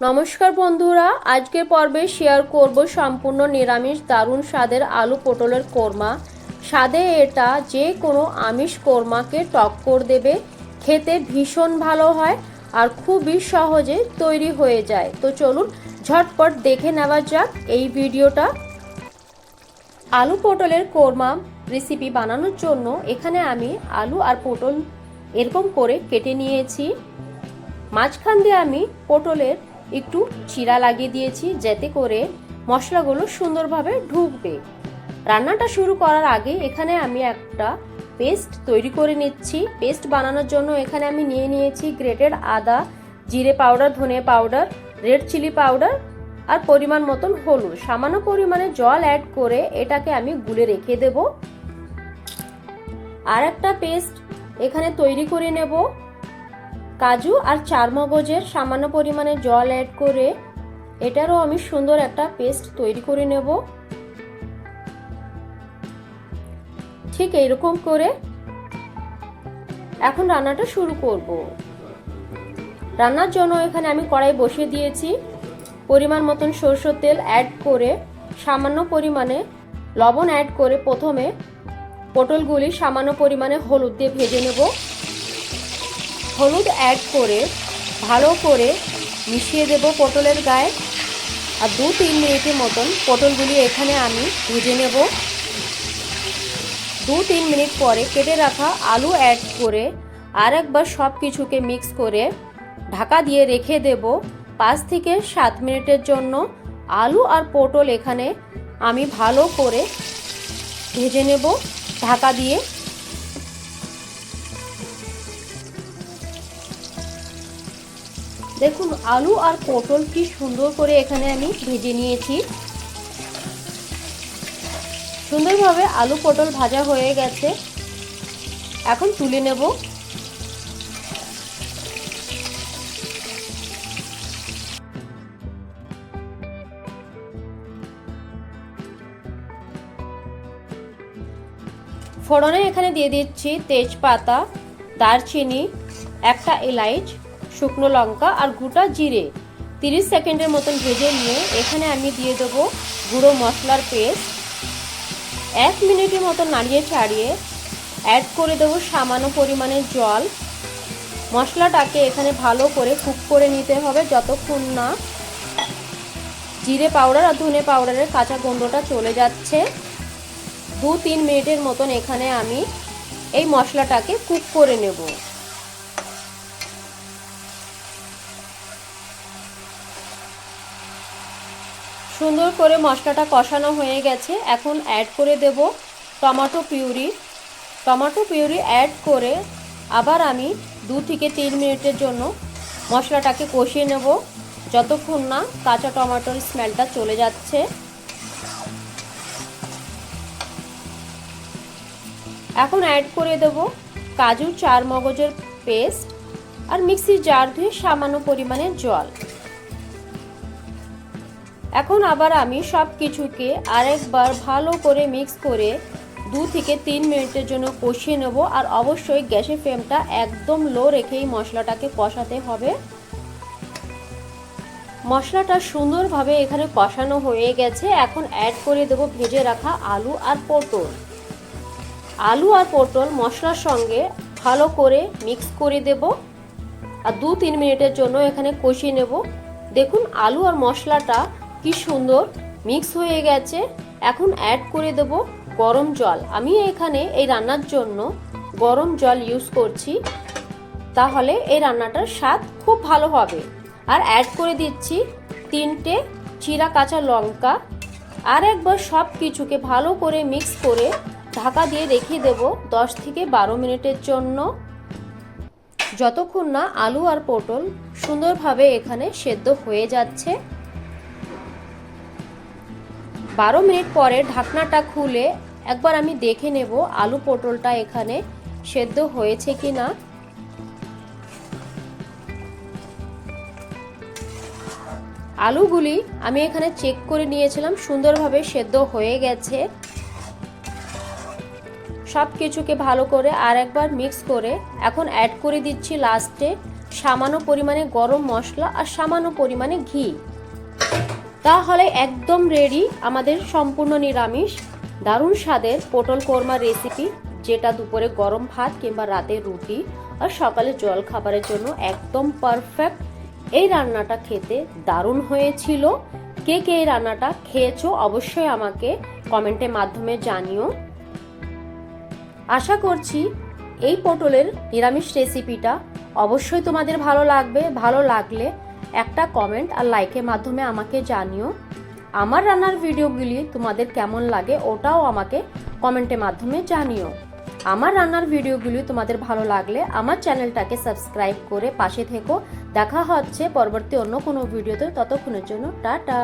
নমস্কার বন্ধুরা, আজকের পর্বে শেয়ার করব সম্পূর্ণ নিরামিষ দারুণ স্বাদের আলু পটলের কোরমা। স্বাদে এটা যে কোনো আমিষ কোরমাকে টক্কর দেবে, খেতে ভীষণ ভালো হয় আর খুবই সহজে তৈরি হয়ে যায়। তো চলুন ঝটপট দেখে নেওয়া যাক এই ভিডিওটা। আলু পটলের কোরমা রেসিপি বানানোর জন্য এখানে আমি আলু আর পটল এরকম করে কেটে নিয়েছি। মাঝখান দিয়ে আমি পটলের একটু চিরা লাগিয়ে দিয়েছি যাতে করে মশলাগুলো সুন্দরভাবে ঢুকবে। রান্নাটা শুরু করার আগে এখানে আমি একটা পেস্ট তৈরি করে নিচ্ছি। পেস্ট বানানোর জন্য এখানে আমি নিয়ে নিয়েছি গ্রেটেড আদা, জিরে পাউডার, ধনে পাউডার, রেড চিলি পাউডার আর পরিমাণ মতন হলুদ। সামান্য পরিমাণে জল অ্যাড করে এটাকে আমি গুলে রেখে দেব। আর একটা পেস্ট এখানে তৈরি করে নেব। কাজু আর চারমগজের সামান্য পরিমাণে জল অ্যাড করে এটারও আমি সুন্দর একটা পেস্ট তৈরি করে নেব। ঠিক এইরকম করে এখন রান্নাটা শুরু করব। রান্নার জন্য এখানে আমি কড়াই বসিয়ে দিয়েছি। পরিমাণ মতন সরষের তেল অ্যাড করে সামান্য পরিমাণে লবণ অ্যাড করে প্রথমে পটলগুলি সামান্য পরিমাণে হলুদ দিয়ে ভেজে নেব। হলুদ অ্যাড করে ভালো করে মিশিয়ে দেব পটলের গায়ে। আর দু তিন মিনিটের মতন পটলগুলি এখানে আমি ভেজে নেব। দু তিন মিনিট পরে কেটে রাখা আলু অ্যাড করে আর একবার সব কিছুকে মিক্স করে ঢাকা দিয়ে রেখে দেব। পাঁচ থেকে সাত মিনিটের জন্য আলু আর পটল এখানে আমি ভালো করে ভেজে নেব। ঢাকা দিয়ে দেখুন, আলু আর পটল কি সুন্দর করে এখানে আমি ভেজে নিয়েছি। সুন্দরভাবে আলু পটল ভাজা হয়ে গেছে। এখন তুলে নেব। ফোড়নে এখানে দিয়ে দিচ্ছি তেজপাতা, দারচিনি, একটা এলাইচ শুকনো লঙ্কা আর গোটা জিরে। তিরিশ সেকেন্ডের মতন ভেজে নিয়ে এখানে আমি দিয়ে দেবো গুঁড়ো মশলার পেস্ট। এক মিনিটের মতো নাড়িয়ে ছাড়িয়ে অ্যাড করে দেবো সামান্য পরিমাণে জল। মশলাটাকে এখানে ভালো করে কুক করে নিতে হবে যতক্ষণ না জিরে পাউডার আর ধনে পাউডারের কাঁচা গন্ধটা চলে যাচ্ছে। দু তিন মিনিটের মতন এখানে আমি এই মশলাটাকে কুক করে নেব। সুন্দর করে মশলাটা কষানো হয়ে গেছে। এখন অ্যাড করে দেব tomato puree. Tomato puree add করে আবার আমি দু থেকে তিন মিনিটের জন্য মশলাটাকে কষিয়ে নেব। যতক্ষণ না কাঁচা টমেটোর স্মেলটা চলে যাচ্ছে। এখন অ্যাড করে দেব কাজু চার মগজের পেস্ট আর মিক্সির জার ধুয়ে সামান্য পরিমাণে জল। এখন আবার আমি সব কিছুকে আরেকবার ভালো করে মিক্স করে দু থেকে তিন মিনিটের জন্য কষিয়ে নেব। আর অবশ্যই গ্যাসের ফ্লেমটা একদম লো রেখেই মশলাটাকে কষাতে হবে। মশলাটা সুন্দরভাবে এখানে কষানো হয়ে গেছে। এখন অ্যাড করে দেব ভেজে রাখা আলু আর পটল। আলু আর পটল মশলার সঙ্গে ভালো করে মিক্স করে দেব। আর দু তিন মিনিটের জন্য এখানে কষিয়ে নেব। দেখুন, আলু আর মশলাটা কি সুন্দর। মিক্স হয়ে গেছে। এখন অ্যাড করে দেব গরম জল। আমি এখানে এই রান্নার জন্য গরম জল ইউজ করছি। তাহলে এই রান্নাটার স্বাদ খুব ভালো হবে। আর অ্যাড করে দিচ্ছি তিনটে চিরা কাঁচা লঙ্কা। আর একবার সব কিছুকে ভালো করে মিক্স করে ঢাকা দিয়ে রেখে দেব দশ থেকে বারো মিনিটের জন্য। যতক্ষণ না আলু আর পটল সুন্দরভাবে এখানে সেদ্ধ হয়ে যাচ্ছে। বারো মিনিট পরে ঢাকনাটা খুলে একবার আমি দেখে নেব আলু পটলটা এখানে সেদ্ধ হয়েছে কি না আলুগুলি আমি এখানে চেক করে নিয়েছিলাম, সুন্দরভাবে সেদ্ধ হয়ে গেছে। সব কিছুকে ভালো করে আর একবার মিক্স করে এখন অ্যাড করে দিচ্ছি লাস্টে সামান্য পরিমাণে গরম মশলা আর সামান্য পরিমাণে ঘি। তাহলে একদম রেডি আমাদের সম্পূর্ণ নিরামিষ, দারুণ স্বাদের পটল কোরমা রেসিপি যেটা দুপুরে গরম ভাত কিংবা রাতে রুটি আর সকালে জল খাবারের জন্য একদম পারফেক্ট এই রান্নাটা খেতে দারুণ হয়েছিল। কে কে এই রান্নাটা খেয়েছো অবশ্যই আমাকে কমেন্টের মাধ্যমে জানিও। আশা করছি এই পটলের নিরামিষ রেসিপিটা অবশ্যই তোমাদের ভালো লাগবে, ভালো লাগলে একটা কমেন্ট আর লাইকের মাধ্যমে আমাকে জানিও। আমার রান্নার ভিডিওগুলি তোমাদের কেমন লাগে ওটাও আমাকে কমেন্টের মাধ্যমে জানিও। আমার রান্নার ভিডিওগুলি তোমাদের ভালো লাগলে আমার চ্যানেলটাকে সাবস্ক্রাইব করে পাশে থেকো। দেখা হচ্ছে পরবর্তী অন্য কোনো ভিডিওতে ততক্ষণের জন্য টাটা।